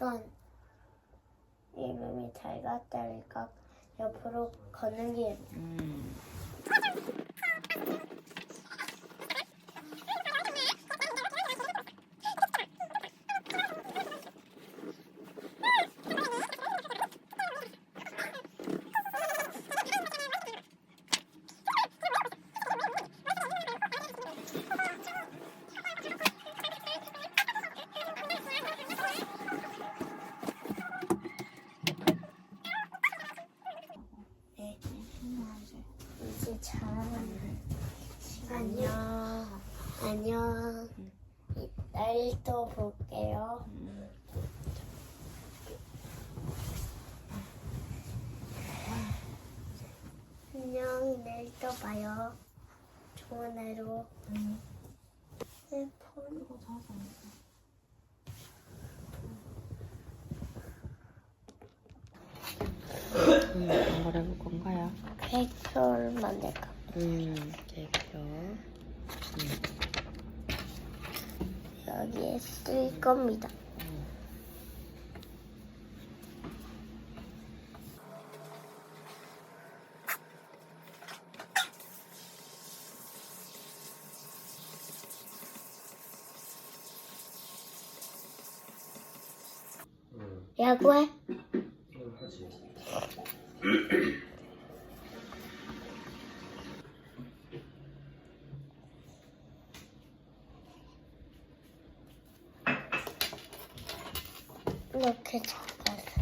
이건 이름이 잘 갔다니까 옆으로 걷는 게 음. 네. 이제 잘하는 안녕. 내일 또 볼게요. 안녕. 내일 또 봐요. 좋은 하루. 핸폰. 음, 어떤 걸 해볼 건가요? 케이크를 만들까? 음, 케이크요. 여기에 쓸 겁니다. 응, 야구해? 응, 하지. 이렇게 잡아서.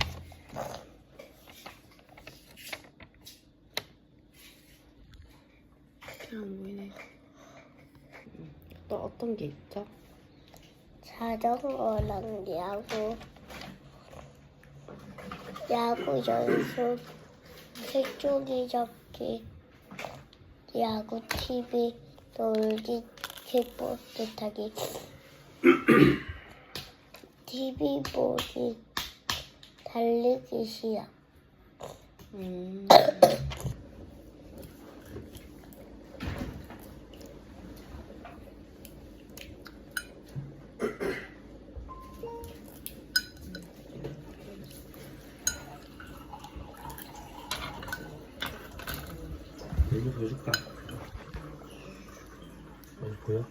잘 안 보이네. 음, 또 어떤 게 있죠? 자전거랑 야구, 야구 연습, 색종이 접기, 야구 TV, 놀기, 킥보드 타기, TV 보기, 달리기 시합. 음. 여기 보여줄까? 여기 보여?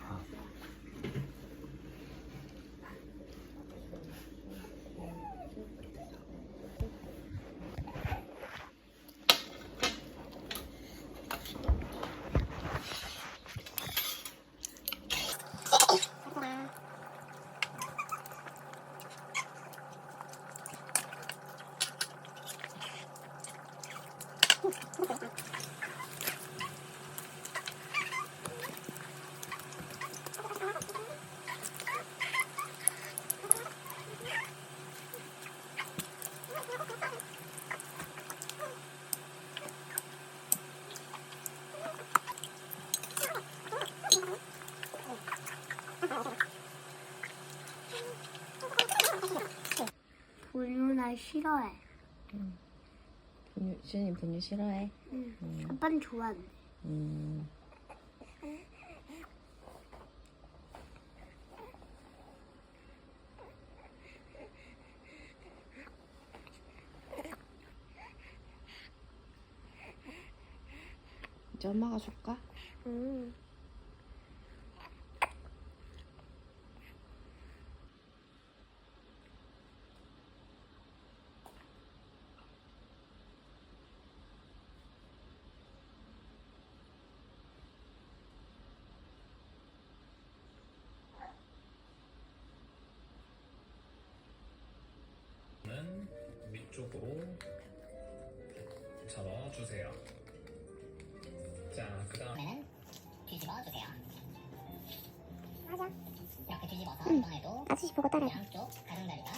아, 분유나 싫어해. 분 유, 시은이 분유 싫어해? 응. 음. 아빠는 좋아하는데. 음. 이제 엄마가 줄까? 응. 는 주세요. 자, 그 다음 그러면 뒤집어 주세요. 맞아. 이렇게 뒤집어서 이번에도 아저씨 보고 따라해. 양쪽 가장자리가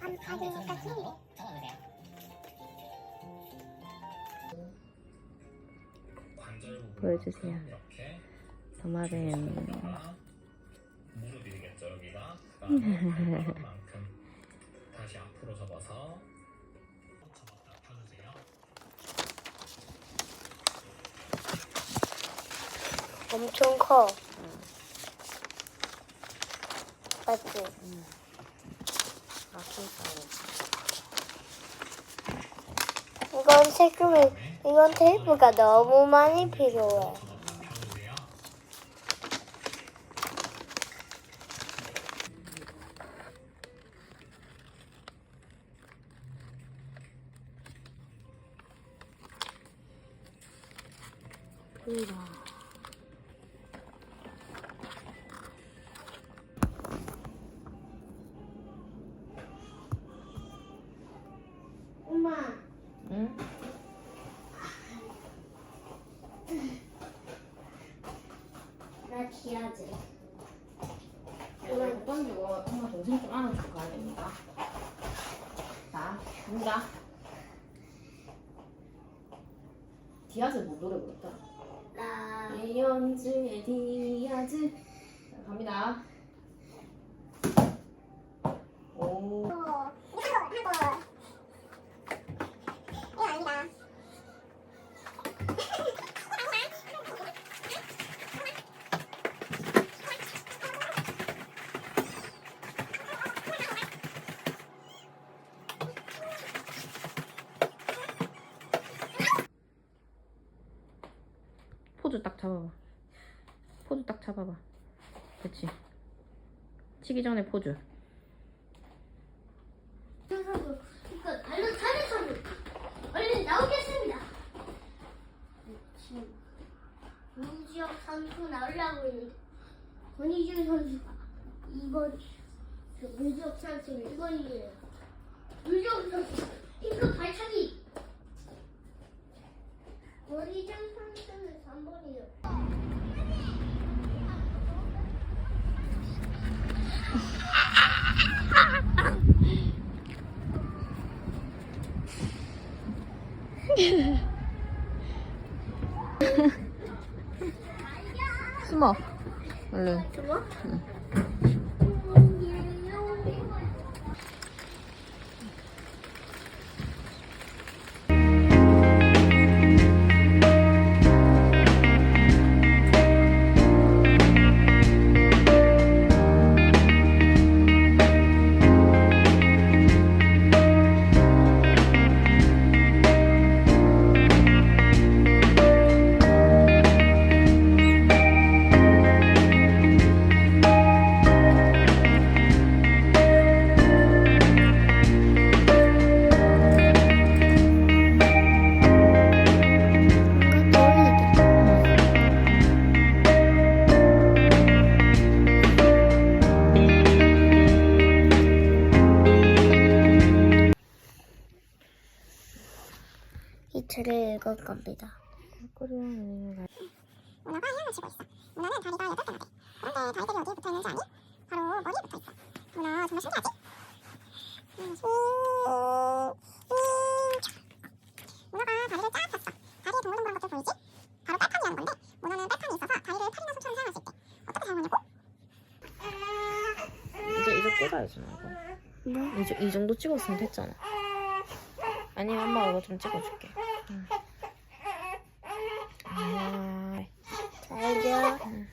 한 가운데 손 아주까지. 방향으로 접어주세요. 관절 부분 보여주세요. 이렇게 도마뱀. 아, 무릎이겠죠 여기가 그다음에 만큼 다시 앞으로 접어서 엄청 커. 맞지? 이건 색깔이 이건 테이프가 너무 많이 필요해. 보이라. 동생 좀 안아주고 가야 됩니다. 자, 갑니다. 디아즈 뭐 노래 불렀더라? 나 예연즈의 디아즈. 자, 갑니다. 오. 포즈 딱 잡아봐. 포즈 딱 잡아봐. 그렇지. 치기 전에 포즈. 선수 이거 알로 차는 선수 얼른 나오겠습니다. 지금 문지혁 선수 나오려고 있는데 권희준 선수가 이번 저 문지혁 선수는 1번이에요. 문지혁 선수 핑크 발차기. 권희준 선수는 3번이에요. 숨어. 얼른. 좋아? 이 문어가 헤엄을 치고 있어. 문어는 다리가 여덟 개나 돼. 그런데 다리들이 어디에 붙어 있는지 아니? 바로 머리에 붙어 있어. 문어 정말 신기하지? 음, 음, 음. 문어가 다리를 쫙 폈어. 다리에 동글동글한 것들 보이지? 바로 빨판이라는 건데 문어는 빨판이 있어서 다리를 팔이나 손처럼 사용할 수 있대. 어떻게 사용하냐고? 이제 이제 나 이거. 이, 정- 이 정도 찍었으면 됐잖아. 아니 엄마가 이거 좀 찍어줄게. 응. 아, 잘 자. 응.